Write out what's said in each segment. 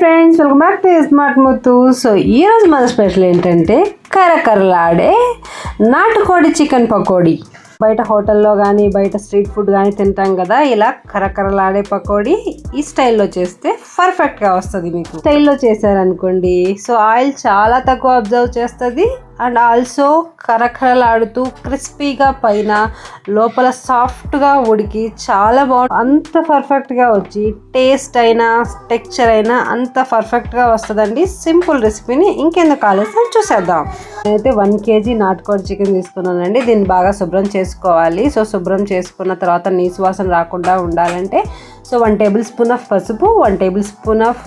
Friends welcome back to smart Muthu so ఈరోజు మన special ఏంటంటే కరకరలాడే నాటుకోడి చికెన్ పకోడీ. బయట హోటల్లో కానీ బయట స్ట్రీట్ ఫుడ్ కానీ తింటాం కదా ఇలా కరకరలాడే పకోడీ ఈ స్టైల్లో చేస్తే పర్ఫెక్ట్గా వస్తుంది మీకు. స్టైల్లో చేశారనుకోండి సో ఆయిల్ చాలా తక్కువ అబ్జర్వ్ చేస్తుంది. అండ్ ఆల్సో కరకరలాడుతూ క్రిస్పీగా పైన లోపల సాఫ్ట్గా ఉడికి చాలా బాగుంది అంత పర్ఫెక్ట్గా వచ్చి టేస్ట్ అయినా టెక్చర్ అయినా అంత పర్ఫెక్ట్గా వస్తుందండి. సింపుల్ రెసిపీని ఇంకెందుకు ఆలస్యం చూసేద్దాం. నేనైతే వన్ కేజీ నాటుకోడి చికెన్ తీసుకున్నానండి. దీన్ని బాగా శుభ్రం చేసుకోవాలి. సో శుభ్రం చేసుకున్న తర్వాత నీసు వాసన రాకుండా ఉండాలంటే so one table spoon of పసుపు one tablespoon of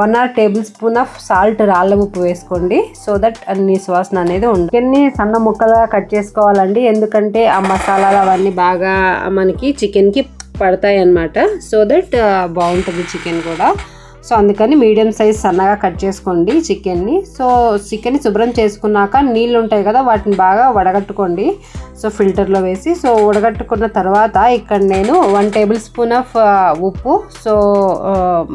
one or tablespoon of salt రాళ్ళ ఉప్పు వేసుకోండి. సో దట్ నీసు వాసన అనేది ఉండదు. చికెన్ని సన్న ముక్కలుగా కట్ చేసుకోవాలండి. ఎందుకంటే ఆ మసాలాలు అవన్నీ బాగా మనకి చికెన్కి పడతాయి అన్నమాట సో దట్ బాగుంటుంది చికెన్ కూడా. సో అందుకని మీడియం సైజ్ సన్నగా కట్ చేసుకోండి చికెన్ని. సో చికెన్ని శుభ్రం చేసుకున్నాక నీళ్ళు ఉంటాయి కదా వాటిని బాగా వడగట్టుకోండి. సో ఫిల్టర్లో వేసి సో వడగట్టుకున్న తర్వాత ఇక్కడ నేను వన్ టేబుల్ స్పూన్ ఆఫ్ ఉప్పు. సో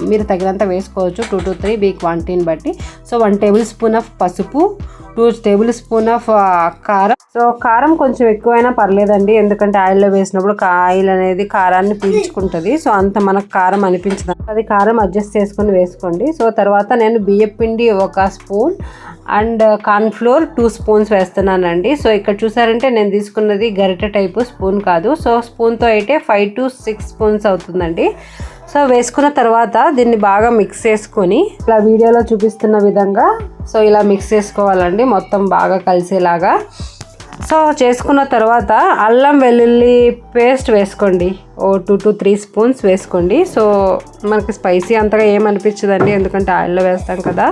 మీరు తగినంత వేసుకోవచ్చు. టూ టు త్రీ మీ క్వాంటిటీని బట్టి. So one table spoon of పసుపు. టూ టేబుల్ స్పూన్ ఆఫ్ కారం. సో కారం కొంచెం ఎక్కువైనా పర్లేదండి. ఎందుకంటే ఆయిల్లో వేసినప్పుడు ఆయిల్ అనేది కారాన్ని పీల్చుకుంటుంది. సో అంత మనకు కారం అనిపించదు. అది కారం అడ్జస్ట్ చేసుకొని వేసుకోండి. సో తర్వాత నేను బియ్యం పిండి ఒక spoon and cornflour two spoons వేస్తున్నానండి. సో ఇక్కడ చూసారంటే నేను తీసుకున్నది గరిటె టైపు స్పూన్ కాదు. సో స్పూన్తో అయితే ఫైవ్ టు సిక్స్ స్పూన్స్ అవుతుందండి. సో వేసుకున్న తర్వాత దీన్ని బాగా మిక్స్ చేసుకొని ఇలా వీడియోలో చూపిస్తున్న విధంగా సో ఇలా మిక్స్ చేసుకోవాలండి. మొత్తం బాగా కలిసేలాగా. సో చేసుకున్న తర్వాత అల్లం వెల్లుల్లి పేస్ట్ వేసుకోండి. ఓ టూ టు త్రీ స్పూన్స్ వేసుకోండి. సో మనకి స్పైసీ అంతగా ఏమనిపించదండి ఎందుకంటే ఆయిల్లో వేస్తాం కదా.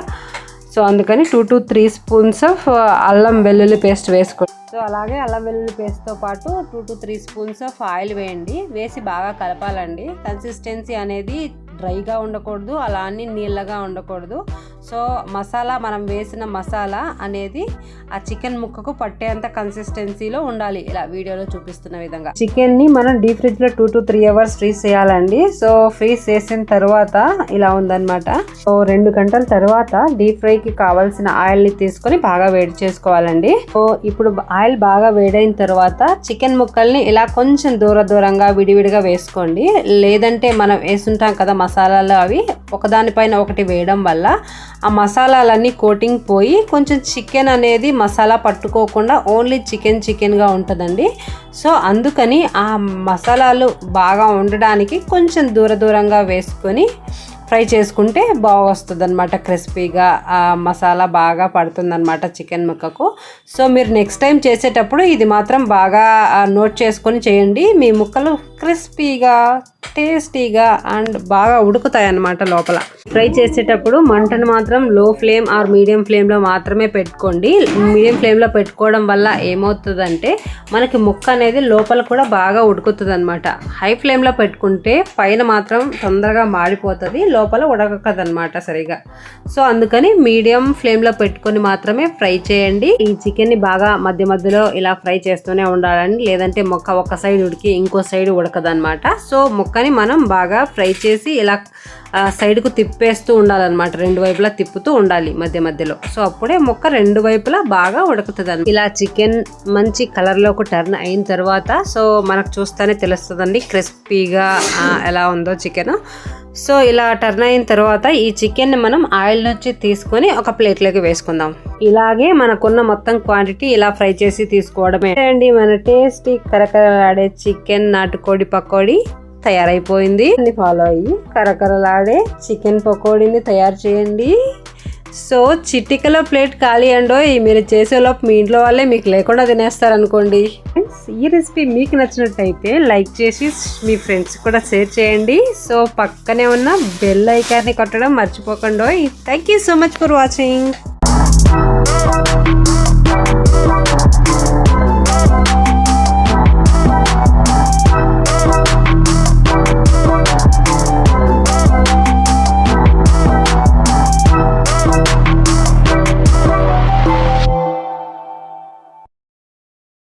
సో అందుకని two to three spoons of uh, అల్లం వెల్లుల్లి పేస్ట్ వేసుకోండి. సో అలాగే అల్లం వెల్లుల్లి పేస్ట్తో పాటు two to three spoons of oil వేయండి. వేసి బాగా కలపాలండి. కన్సిస్టెన్సీ అనేది డ్రైగా ఉండకూడదు. అలా అని నీళ్ళగా ఉండకూడదు. సో మసాలా మనం వేసిన మసాలా అనేది ఆ చికెన్ ముక్కకు పట్టేంత కన్సిస్టెన్సీలో ఉండాలి. ఇలా వీడియోలో చూపిస్తున్న విధంగా. చికెన్ని మనం డీప్ ఫ్రిడ్జ్లో two to three hours freeze చేయాలండి. సో ఫ్రీజ్ చేసిన తర్వాత ఇలా ఉందన్నమాట. సో రెండు గంటల తర్వాత డీప్ ఫ్రైకి కావాల్సిన ఆయిల్ని తీసుకొని బాగా వేడి చేసుకోవాలండి. సో ఇప్పుడు ఆయిల్ బాగా వేడైన తర్వాత చికెన్ ముక్కల్ని ఇలా కొంచెం దూర దూరంగా విడివిడిగా వేసుకోండి. లేదంటే మనం వేసుంటాం కదా మసాలాలు అవి ఒకదానిపైన ఒకటి వేయడం వల్ల ఆ మసాలాలన్నీ కోటింగ్ పోయి కొంచెం చికెన్ అనేది మసాలా పట్టుకోకుండా ఓన్లీ చికెన్ చికెన్గా ఉంటుందండి. సో అందుకని ఆ మసాలాలు బాగా ఉండడానికి కొంచెం దూర దూరంగా వేసుకొని ఫ్రై చేసుకుంటే బాగా వస్తుంది అనమాట క్రిస్పీగా. ఆ మసాలా బాగా పడుతుందనమాట చికెన్ ముక్కకు. సో మీరు నెక్స్ట్ టైం చేసేటప్పుడు ఇది మాత్రం బాగా నోట్ చేసుకొని చేయండి. మీ ముక్కలు క్రిస్పీగా టేస్టీగా అండ్ బాగా ఉడుకుతాయి అన్నమాట లోపల. ఫ్రై చేసేటప్పుడు మంటను మాత్రం లో ఫ్లేమ్ ఆర్ మీడియం ఫ్లేమ్లో మాత్రమే పెట్టుకోండి. మీడియం ఫ్లేమ్లో పెట్టుకోవడం వల్ల ఏమవుతుందంటే మనకి ముక్క అనేది లోపల కూడా బాగా ఉడుకుతుంది అనమాట హై ఫ్లేమ్లో పెట్టుకుంటే పైన మాత్రం తొందరగా మాడిపోతుంది లోపల ఉడకదనమాట సరిగా. సో అందుకని మీడియం ఫ్లేమ్లో పెట్టుకొని మాత్రమే ఫ్రై చేయండి. ఈ చికెన్ని బాగా మధ్య మధ్యలో ఇలా ఫ్రై చేస్తూనే ఉండాలండి. లేదంటే మొక్క ఒక సైడ్ ఉడికి ఇంకో సైడ్ ఉడకదనమాట సో కానీ మనం బాగా ఫ్రై చేసి ఇలా సైడ్కు తిప్పేస్తూ ఉండాలన్నమాట. రెండు వైపులా తిప్పుతూ ఉండాలి మధ్య మధ్యలో. సో అప్పుడే మొక్క రెండు వైపులా బాగా ఉడుకుతుంది ఇలా చికెన్ మంచి కలర్లోకి టర్న్ అయిన తర్వాత సో మనకు చూస్తేనే తెలుస్తుందండి క్రిస్పీగా ఎలా ఉందో చికెన్. సో ఇలా టర్న్ అయిన తర్వాత ఈ చికెన్ని మనం ఆయిల్ నుంచి తీసుకొని ఒక ప్లేట్లోకి వేసుకుందాం. ఇలాగే మనకున్న మొత్తం క్వాంటిటీ ఇలా ఫ్రై చేసి తీసుకోవడమే. అండి మన టేస్టీ కరకరలాడే చికెన్ నాటుకోడి పకోడీ. తయారైపోయింది. ఫాలో అయ్యి కరకరలాడే చికెన్ పకోడీని తయారు చేయండి. సో చిటికలో ప్లేట్ ఖాళీ అండో మీరు చేసేలోపు మీ ఇంట్లో వాళ్ళే మీకు లేకుండా తినేస్తారనుకోండి. ఫ్రెండ్స్ ఈ రెసిపీ మీకు నచ్చినట్టయితే లైక్ చేసి మీ ఫ్రెండ్స్ కూడా షేర్ చేయండి. సో పక్కనే ఉన్న బెల్ ఐకాన్ని కొట్టడం మర్చిపోకండి thank you so much for watching